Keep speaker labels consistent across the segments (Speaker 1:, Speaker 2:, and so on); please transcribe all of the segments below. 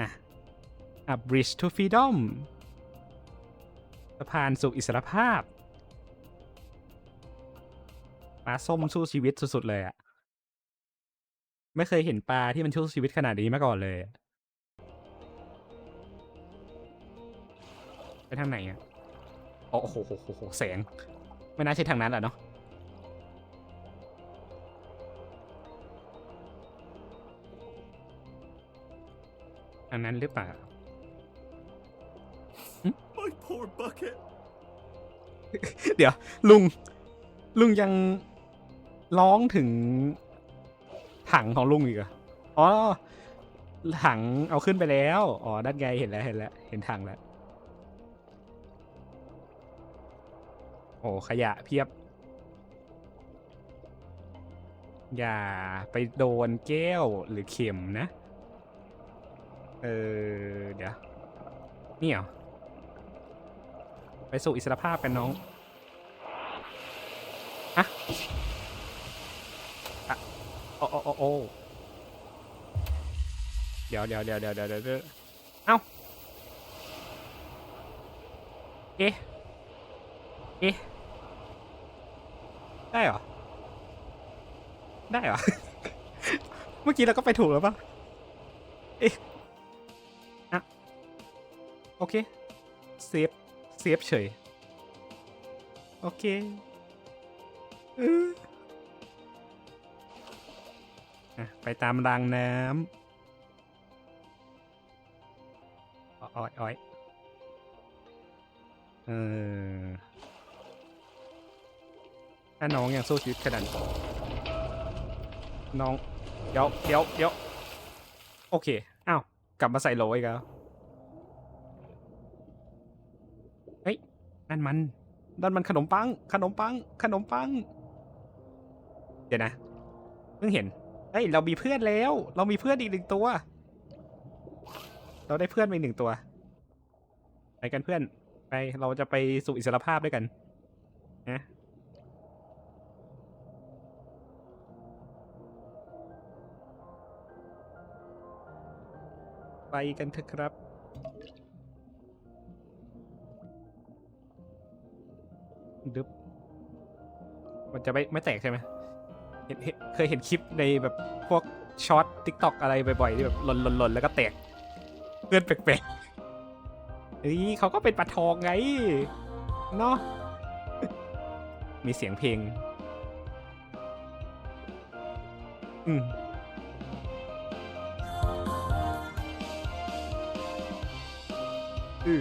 Speaker 1: อะ A Bridge to Freedom สะพานสู่อิสรภาพปลาส้มสู้ชีวิตสุดๆเลยอะไม่เคยเห็นปลาที่มันสู้ชีวิตขนาดนี้มาก่อนเลยอะไปทางไหนอะโอ้โหโหโหโห แสง ไม่น่าใช่ทางนั้นแหละเนาะางนั้นหรือเปล่า
Speaker 2: My poor bucket.
Speaker 1: เดี๋ยว ลุง ลุงยังร้องถึงถังของลุงอีกเหรออ๋อ ถังเอาขึ้นไปแล้ว อ๋อด้านไงเห็นแล้วเห็นแล้ว เห็นถังแล้ว โอ้ขยะเพียบ อย่าไปโดนแก้วหรือเข็มนะ เออ เดี๋ยว นี่เหรอ ไปสู่อิสรภาพกันน้องอะอะโอ้โอ้โอ้เดี๋ยวเดี๋ยวเดี๋ยวเดี๋ยวเดี๋ยวเดี๋ยวเอ้า เอ๊ะ เอ๊ะ ได้เหรอ ได้เหรอ เมื่อกี้เราก็ไปถูกแล้วปะเอ๊ะ โอเค เซฟ เซฟเฉย โอเคอออะไปตามรางน้ำอ้อยอ้อยเออถ้าน้องยังสู้ชีวิตขนาดน้อง เดี๋ยวเดี๋ยวเดี๋ยวโอเค อ้าว กลับมาใส่โหลอีกแล้ว นั่นมันนั่นมันขนมปัง ขนมปัง ขนมปัง เดี๋ยวนะเพิ่งเห็นเฮ้ยเรามีเพื่อนแล้ว เรามีเพื่อนอีกหนึ่งตัว เราได้เพื่อนไปหนึ่งตัวไปกันเพื่อนไปเราจะไปสู่อิสรภาพด้วยกันนะไปกันเถอะครับ ดึบมันจะไม่ไม่แตกใช่ไหมเห็นเคยเห็นคลิปในแบบพวกช็อตทิกตอกอะไรบ่อยๆที่แบบหล่นหล่นหล่นแล้วก็แตกเพื่อนแปลกๆเฮ้ยเขาก็เป็นปลาทองไงเนาะมีเสียงเพลง อืมอื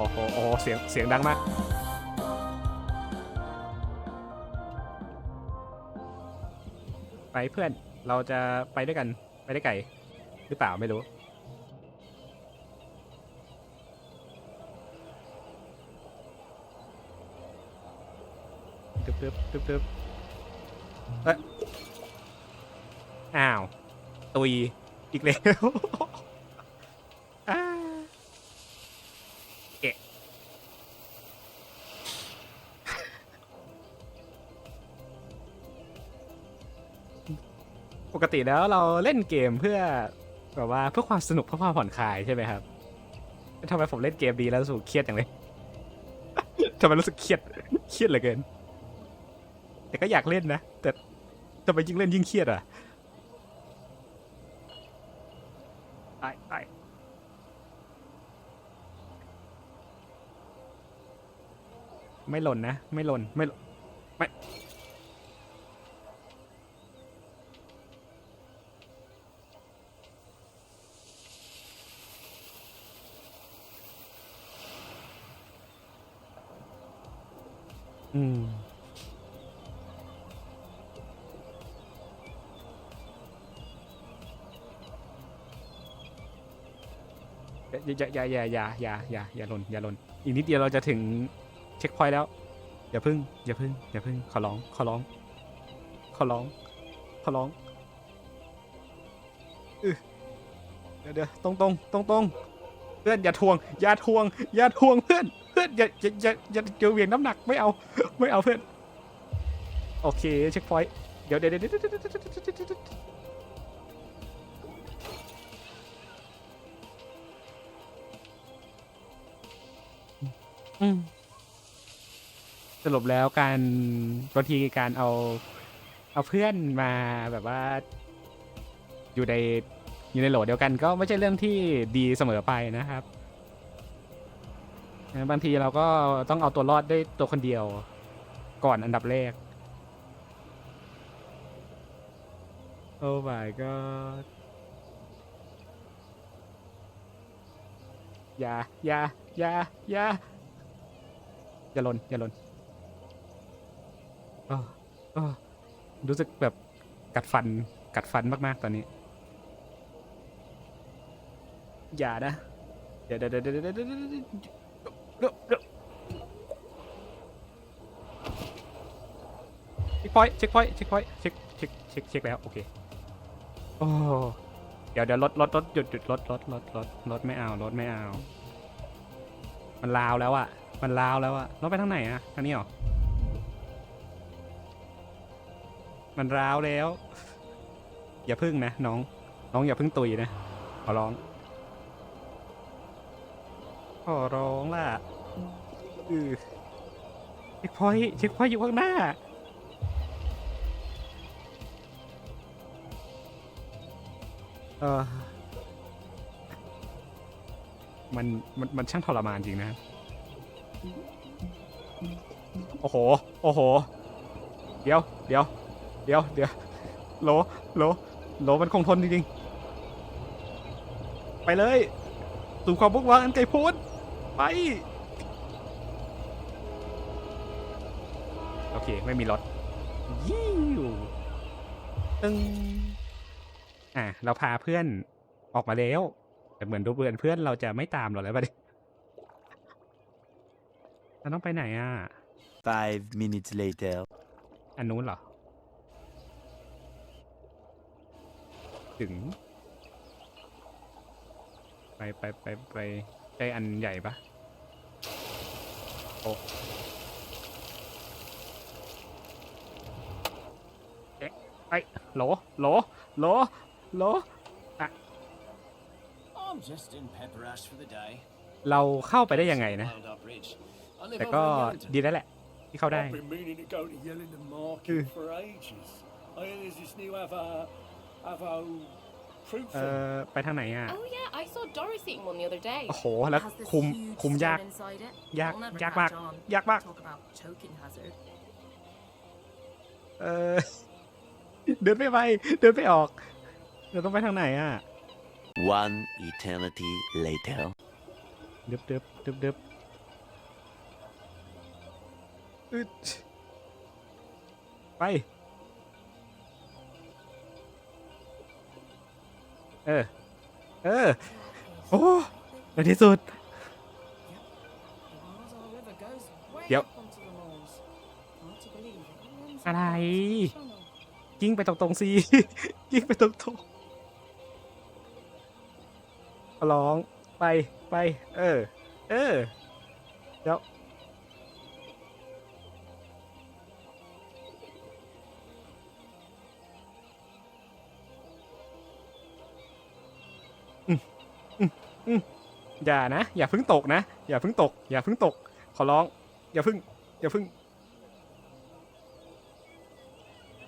Speaker 1: อโอ้โหโอ้โหเสียงเสียงดังมากไปเพื่อนเราจะไปด้วยกันไปได้ไก่หรือเปล่าไม่รู้ตึ๊บตึ๊บตึ๊บตึ๊บเอ้ยอ้าว ตุยอีกแล้ว ติแล้วเราเล่นเกมเพื่อแบบว่าเพื่อความสนุกเพื่อความผ่อนคลายใช่ไหมครับทำไมผมเล่นเกมดีแล้วรู้สึกเครียดจังเลยทำไมรู้สึกเครียดเครียดเหลือเกิน แต่ก็อยากเล่นนะ แต่ทำไมยิ่งเล่นยิ่งเครียดอะตายตายไม่หล่นนะ ไม่หล่นไม่หล่นไม่ อืมอย่าอย่าอย่าอย่าอย่าอย่าอย่าหล่นอย่าหล่นอีกนิดเดียวเราจะถึงเช็คพอยต์แล้ว อย่าพึ่ง อย่าพึ่ง อย่าพึ่งขอร้องขอร้องขอร้องขอร้องอื้อเดี๋ยวเดี๋ยวตรงตรงตรงตรงเพื่อนอย่าทวง อย่าทวง อย่าทวงเพื่อนื่อนอย่าอย่าอย่าอย่าเวียงน้ำหนักไม่เอาไม่เอาเพื่อนโอเคเช็คพอยต์เดี๋ยวเดี๋ยวเดี๋ยวสรุปแล้วการบางทีการเอา เอาเพื่อนมาแบบว่า อยู่ในอยู่ในโหลดเดียวกันก็ไม่ใช่เรื่องที่ดีเสมอไปนะครับ บางทีเราก็ต้องเอาตัวรอดด้วยตัวคนเดียว ก่อนอันดับแรก โอ้ my god อย่าอย่าอย่าอย่าอย่าหลนอย่าหลนอ้ออ้อรู้สึกแบบกัดฟันกัดฟันมาก ๆ ตอนนี้ อย่านะเดี๋ยวเดี๋ยวเดี๋ยวเดี๋ยวเดี๋ยว เดเช็คพอยต์เช็คพอยต์เช็คพอยต์เช็คเช็คเช็คเช็คแล้วโอเคโอ้เดี๋ยวเดี๋ยวรถรถรถหยุดหยุดรถรถรถรถรถไม่เอารถไม่เอา มันลาวแล้วอะมันลาวแล้วอะรถไปทางไหนอะทางนี้เหรอมันร้าวแล้ว อย่าพึ่งนะน้อง น้องอย่าพึ่งตุยนะขอร้อง อร้องล่ะอือเช็คพอยต์เช็คพอยต์อยู่ข้างหน้า เออมันมันมันช่างทรมานจริงนะ โอ้โห โอ้โห เดี๋ยว เดี๋ยว เดี๋ยว เดี๋ยว โหล โหล โหลมันคงทนจริงๆ ไปเลย สู่ความบุกวางอันไกลโพ้น ไป โอเค ไม่มีรถยิวตึงอะเราพาเพื่อนออกมาแล้ว แต่เหมือนดูเพื่อนเพื่อนเราจะไม่ตามเราแล้วปะดิเราต้องไปไหนอะ
Speaker 3: Five minutes later.
Speaker 1: อันนู้นเหรอ ถึง ไปไปไปไปใช่อันใหญ่ปะ โอ้เอ๊ะไปโหลโหลโหลโหล
Speaker 4: I'm just in Pepper Ash for the day.
Speaker 1: เราเข้าไปได้ยังไงนะ
Speaker 4: Wild Up Ridge. I live
Speaker 1: แต่
Speaker 4: over
Speaker 1: ก็
Speaker 4: in Yellington.
Speaker 1: ดีแล้วแหละ ที่เข้าได้
Speaker 2: I've been meaning to go to Yellington Market
Speaker 1: Ừ.
Speaker 2: for ages. I hear there's this new Avo, Avo fruit
Speaker 1: เอ
Speaker 2: thing.
Speaker 1: อไปทางไหนอะ
Speaker 5: Oh yeah, I saw Doris eating one the other day.
Speaker 1: โอ้โห แล้ว
Speaker 6: Has this
Speaker 1: คุม
Speaker 6: huge
Speaker 1: คุมยาก
Speaker 6: stone inside it.
Speaker 1: ยาก
Speaker 6: It'll never
Speaker 1: ยาก
Speaker 6: catch
Speaker 1: มาก
Speaker 6: on.
Speaker 1: ยากมาก
Speaker 6: Talk about choking hazard.
Speaker 1: เออ เดินไม่ไป เดินไม่ออก เราต้องไปทางไหนอะ
Speaker 3: One eternity later.
Speaker 1: ดึบดึบดึบดึบอึดไป ออ เออ โอ้ในที่สุด
Speaker 6: เดี๋ยว
Speaker 1: อะไร ยิ่งไปตรงๆสิ ยิ่งไปตรงๆร้อง ไป ไป เออ เออ เดี๋ยว อย่านะ อย่าเพิ่งตกนะ อย่าเพิ่งตก อย่าเพิ่งตก ขอร้อง อย่าเพิ่ง อย่าเพิ่ง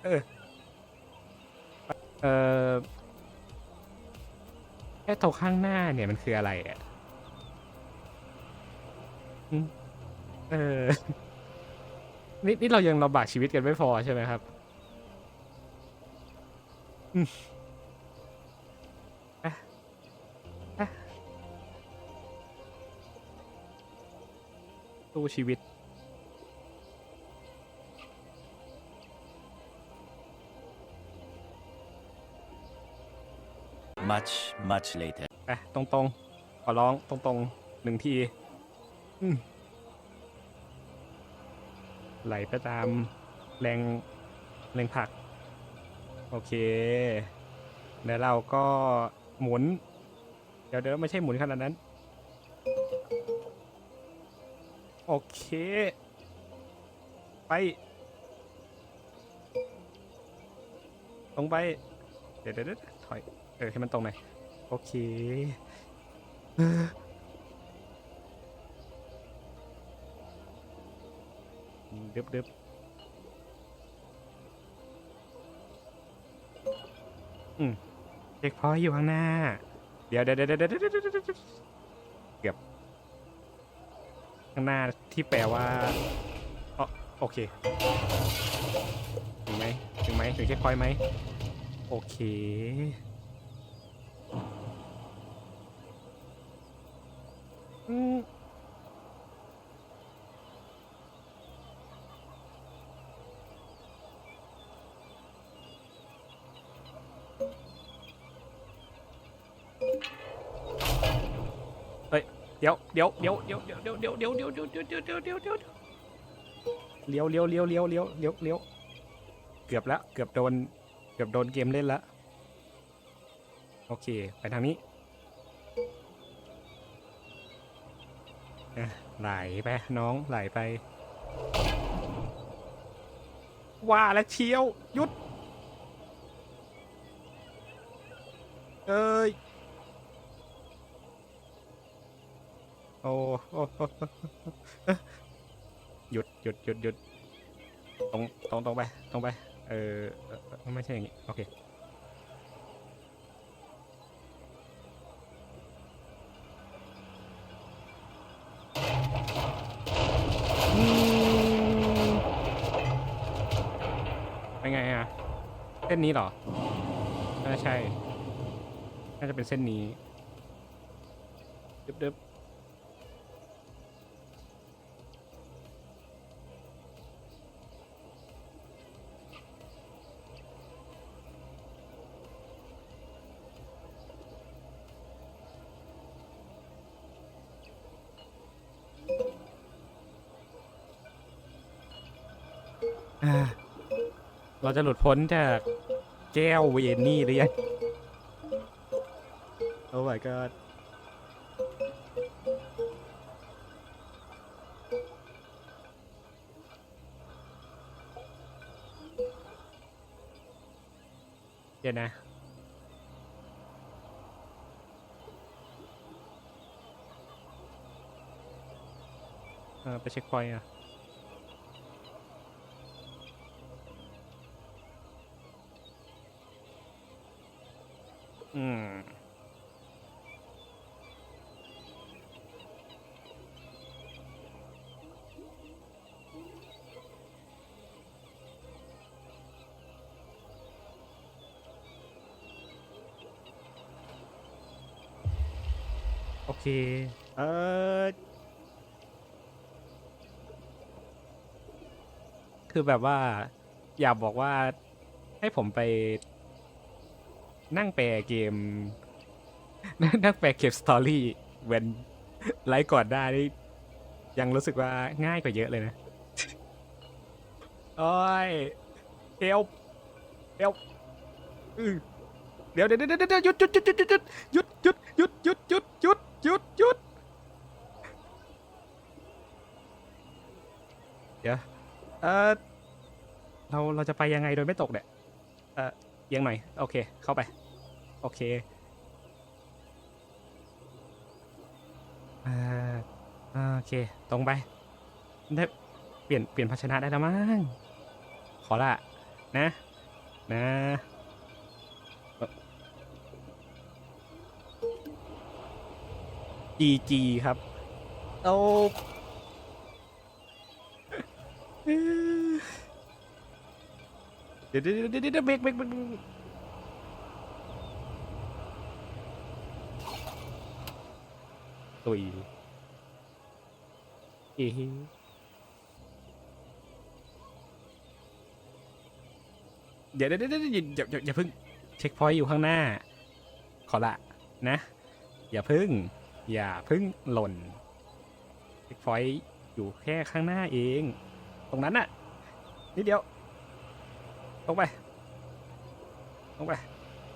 Speaker 1: เออ เออแค่ตรงข้างหน้าเนี่ยมันคืออะไรอะเออ นี่นี่เรายังลำบากชีวิตกันไม่พอใช่ไหมครับ อืม ตู้ชีวิต
Speaker 3: Much, much later.
Speaker 1: ไปตรงๆขอร้องตรงๆหนึ่งทีอืมไหลไปตามแรงแรงผลัก โอเค แล้วเราก็หมุน เดี๋ยวเดี๋ยวไม่ใช่หมุนขนาดนั้น อเค ไป ตรงไปเดี๋ยวเดี๋ยวเดี๋ยวถอย เออ ให้มันตรงหน่อยโอเคเออดึบดึบอืมเช็คพอยอยู่ข้างหน้า เดี๋ยวเดี๋ยวเดี๋ยวเดี๋ยวเดี๋ยวเดี๋ยวเดี๋ยวเดี๋ยวเกือบ ข้างหน้าที่แปลว่าอ๋อโอเค ถึงไหมถึงไหมถึงเช็คพอยต์ไหม โอเค อืม ดี๋ยวเดี๋ยวเดี๋ยวเดี๋ยวเดี๋ยวเดี๋ยวเดี๋ยวเดี๋ยวเดี๋ยวเดี๋ยวเดี๋ยวเดี๋ยวเดี๋ยวเดี๋ยวเดี๋ยวเลี้ยวเลี้ยวเลี้ยวเลี้ยวเลี้ยวเลี้ยวเลี้ยวเกือบแล้วเกือบโดนเกือบโดนเกมเล่นล้วโอเค ไปทางนี้ไหลไปน้องไหลไป ว่าแล้วเชียวหยุดเอ้ย โอ้โอ้โอ้โอ้หยุดหยุดหยุดหยุดตรงตรงตรงไปตรงไป เออไม่ใช่อย่างนี้โอเคเป็นไงอะเส้นนี้หรอน่าใช่ น่าจะเป็นเส้นนี้ดึบดึบ อ่าเราจะหลุดพ้นจากแก้วเวนนี่หรือยังโอ้ my god เดี๋ยวนะ เออไปเช็คพอยต์อะ อืม โอเค เออคือแบบว่า อยากบอกว่าให้ผมไป นั่งแปลเกม นั่งแปลเกมสตอรี่เวนไลฟ์ก่อนได้นี่ยังรู้สึกว่าง่ายกว่าเยอะเลยนะโอ้ยเฮลเฮลเดี๋ยวเดี๋ยวเดี๋ยวเดี๋ยวหยุดหยุดหยุดหยุดหยุดหยุดหยุดหยุดหยุดหยุดหยุดหยุดหยุดเดี๋ยวเออเราเราจะไปยังไงโดยไม่ตกเนี่ยเออเอียงหน่อย โอเค เข้าไป โอเคอ่าโอเค ตรงไป ได้เปลี่ยนเปลี่ยนภาชนะได้แล้วมั้ง ขอละ นะ นะเอ่อ GG ครับเอาเดี๋ยวเดี๋ยวเดี๋ยวเดี๋ยวเบรกเบรกเบรกเบรก ตุยเอ๊ะเดี๋ยเดี๋ยวเดี๋ยวเดี๋ยวอย่าอย่าอย่าเพิ่งเช็คพอยต์อยู่ข้างหน้า ขอละนะ อย่าเพิ่ง อย่าเพิ่งหล่นเช็คพอยต์อยู่แค่ข้างหน้าเอง ตรงนั้นน่ะนิดเดียวตรงไปตรงไป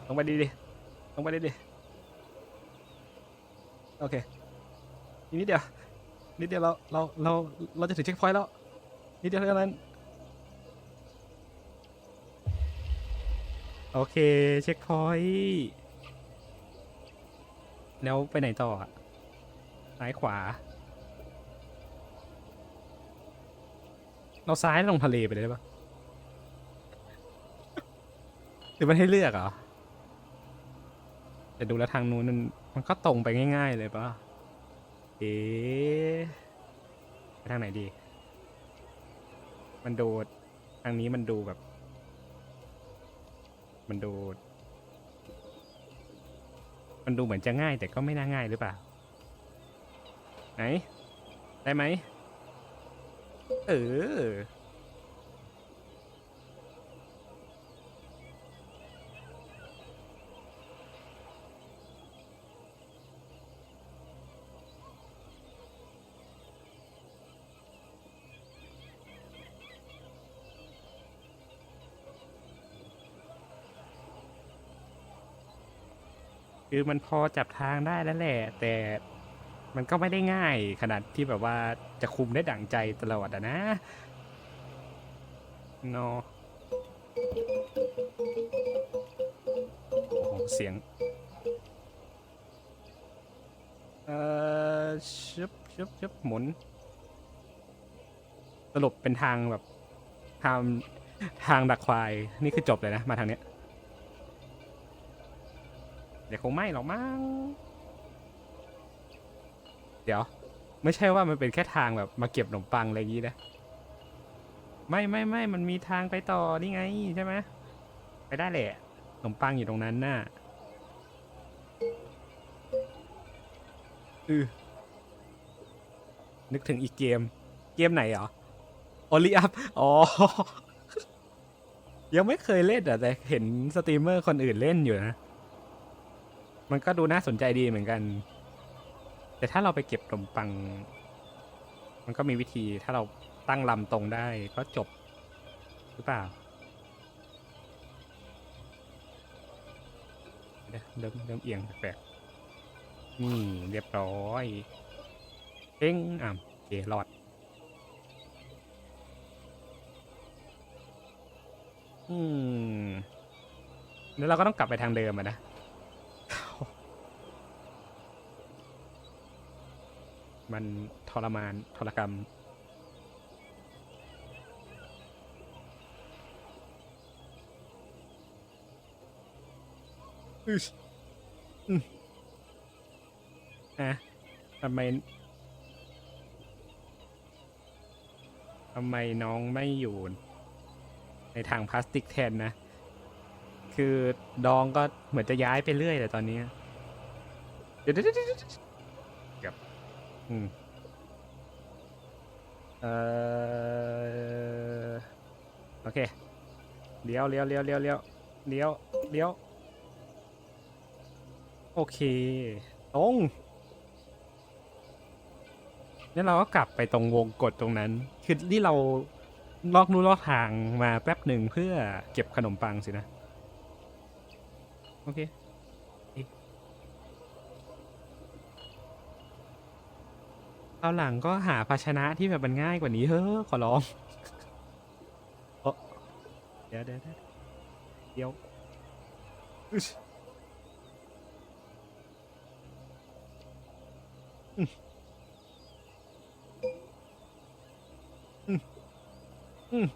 Speaker 1: ตรงไปดีดีๆตรงไปดีดีโอเค อีกนิดเดียว นิดเดียวเรา เรา เรา เราจะถึงเช็คพอยต์แล้ว นิดเดียวเท่านั้น โอเค เช็คพอยต์แล้วไปไหนต่ออะซ้ายขวา เราซ้ายลงทะเลไปเลยได้ปะหรือมันให้เลือกเหรอแต่ดูแล้วทางนู้นมันมันก็ตรงไปง่าย ๆ เลยปะ เอ๊ะไปทางไหนดี มันดูทางนี้มันดูแบบ มันดู มันดูเหมือนจะง่ายแต่ก็ไม่น่าง่ายหรือเปล่า ไหน ได้ไหม เออ คือมันพอจับทางได้แล้วแหละ แต่มันก็ไม่ได้ง่ายขนาดที่แบบว่าจะคุมได้ดั่งใจตลอดอะนะเนอะโอ้โหเสียง เอ่อชึบชึบชึบหมุนสรุปเป็นทางแบบทางทางดักควาย นี่คือจบเลยนะ มาทางเนี้ย เดี๋ยวคงไม่หรอกมั้ง เดี๋ยว ไม่ใช่ว่ามันเป็นแค่ทางแบบมาเก็บขนมปังอะไรอย่างงี้นะ ไม่ไม่ไม่มันมีทางไปต่อนี่ไงใช่ไหมไปได้แหละขนมปังอยู่ตรงนั้นน่ะอือนึกถึงอีกเกม เกมไหนเหรอโอลิอัพอ๋อ ยังไม่เคยเล่นอะแต่เห็นสตรีมเมอร์คนอื่นเล่นอยู่นะ มันก็ดูน่าสนใจดีเหมือนกัน แต่ถ้าเราไปเก็บขนมปัง มันก็มีวิธีถ้าเราตั้งลำตรงได้ก็จบหรือเปล่าเริ่มเริ่มเอียงแปลกๆนี่เรียบร้อยเอ้งอะโอเครอด อืม แล้วเราก็ต้องกลับไปทางเดิมอะนะ มันทรมานทรกรรมอึชอืมอะทำไมทำไมน้องไม่อยู่ในทางพลาสติกแทนนะ คือดองก็เหมือนจะย้ายไปเรื่อยแต่ตอนนี้เดี๋ยว อืมเอ่อโอเคเลี้ยวเลี้ยวเลี้ยวเลี้ยวเลี้ยวเลี้ยวเลี้ยวโอเค ตรงแล้วเราก็กลับไปตรงวงกดตรงนั้น คือนี่เราลอกนู้นลอกทางมาแป๊บหนึ่งเพื่อเก็บขนมปังสินะ โอเคอีก เอาหลังก็หาภาชนะที่แบบมันง่ายกว่านี้เฮ้อขอร้องเอ้อเดี๋ยวเดี๋ยวเดี๋ยวเดี๋ยวอึ๊ชอืมอืมอืม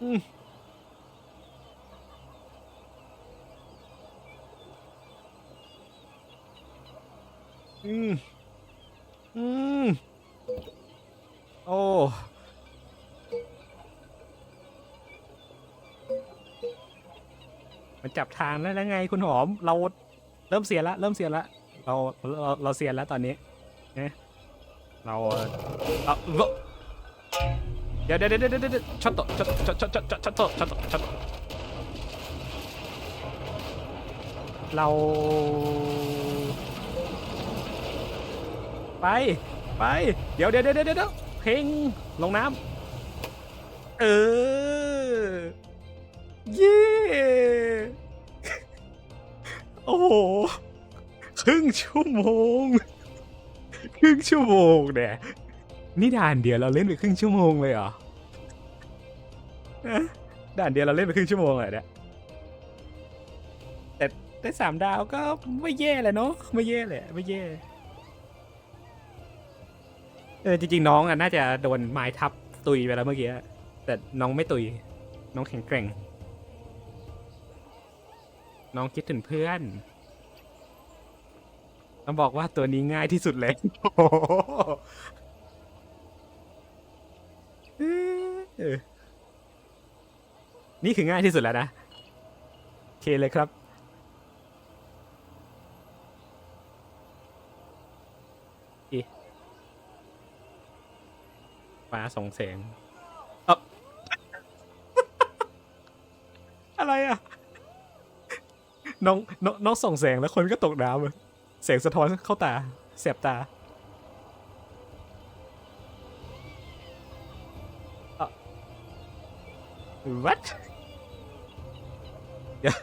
Speaker 1: อืมอืม อืโอ้มันจับทางแล้วไงคุณหอม เราเริ่มเสียละเริ่มเสียละเราเราเราเสียแล้วตอนนี้เนะเราเอาเดี๋ยวเดี๋ยวเดี๋ยวเดี๋ยวชัตโตชัตชัตชัตชัตชดโตชดโตชดโตเรา ไป ไป เดี๋ยวเดี๋ยวเดี๋ยวเดี๋ยวเดี๋ยวเพลงลงน้ำเออ เย้โอ้โห ครึ่งชั่วโมง ครึ่งชั่วโมงเนี่ยนี่ด่านเดียวเราเล่นไปครึ่งชั่วโมงเลยเหรอด่านเดียวเราเล่นไปครึ่งชั่วโมงเลยเนี่ยแต่ได้สามดาวก็ไม่แย่เลยเนาะไม่แย่เลยไม่แย่ เออจริงๆน้องอะน่าจะโดนไม้ทับตุยไปแล้วเมื่อกี้แต่น้องไม่ตุย น้องแข็งแกร่ง น้องคิดถึงเพื่อนต้องบอกว่าตัวนี้ง่ายที่สุดเลยโอ้โหนี่คือง่ายที่สุดแล้วนะโอเคเลยครับ อี ฟ้าส่งเสียงเอ่ออะไรอะ น้องน้องน้องส่งแสงแล้วคนก็ตกน้ำอะแสงสะท้อนเข้าตาแสบตาอะ what เดี๋ยว